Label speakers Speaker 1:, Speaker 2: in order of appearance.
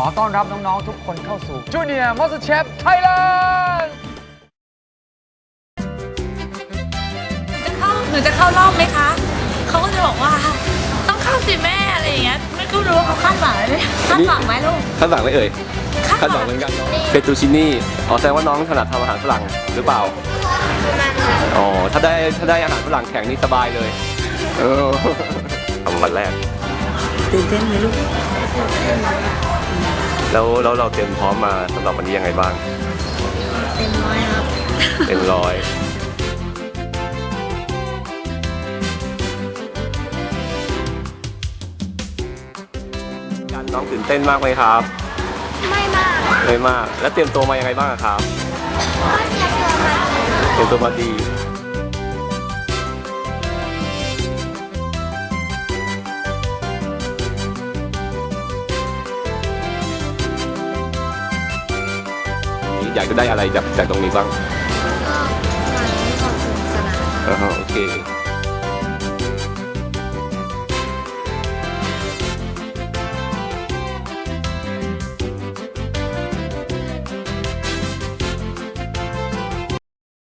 Speaker 1: ขอต้อนรับน้องๆทุกคนเข้าสู่ Junior Master Chef Thailand
Speaker 2: จะเข้าหนูจะเข้ารอบไหมคะ เขาก็จะบอกว่า ต้องเข้าสิแม่อะไรอย่างเงี้ยไม่ก็รู้ว่าเขาคาดหวังไหมคาดหวังไหมลูก
Speaker 3: คาดหวังไหมเอ่ย
Speaker 2: คาด
Speaker 3: คาด
Speaker 2: ห
Speaker 3: ห
Speaker 2: วั
Speaker 3: วั
Speaker 2: ง
Speaker 3: งเหมือนกันเนาะเฟตูชินี่อ๋อแสดงว่าน้องถนัดทำอาหารฝรั่งหรือเปล่าอ๋อถ้าได้ถ้าได้อาหารฝรั่งแข็งนี่สบายเลยเออทำวันแรก
Speaker 2: ตื่นเต้นไหมลูก
Speaker 3: แล้วแล้วเราเตรียมพร้อมมาสำหรับวันนี้ยังไงบ้าง
Speaker 2: เต็มร้อยครับ
Speaker 3: เต็มร้อย การน้องตื่นเต้นมากไหมครับ
Speaker 4: ไม่มาก
Speaker 3: ไม่มาก แล้วเตรียมตัวมายังไงบ้างอะครับ
Speaker 4: ก็เตรียมตัวมา
Speaker 3: เตรียมตัวมาดี อยากจะได้อะไรจากจากตรงนี้บ้าง
Speaker 4: ก็มาขอบคุณสนาม
Speaker 3: อ่าฮะโอเค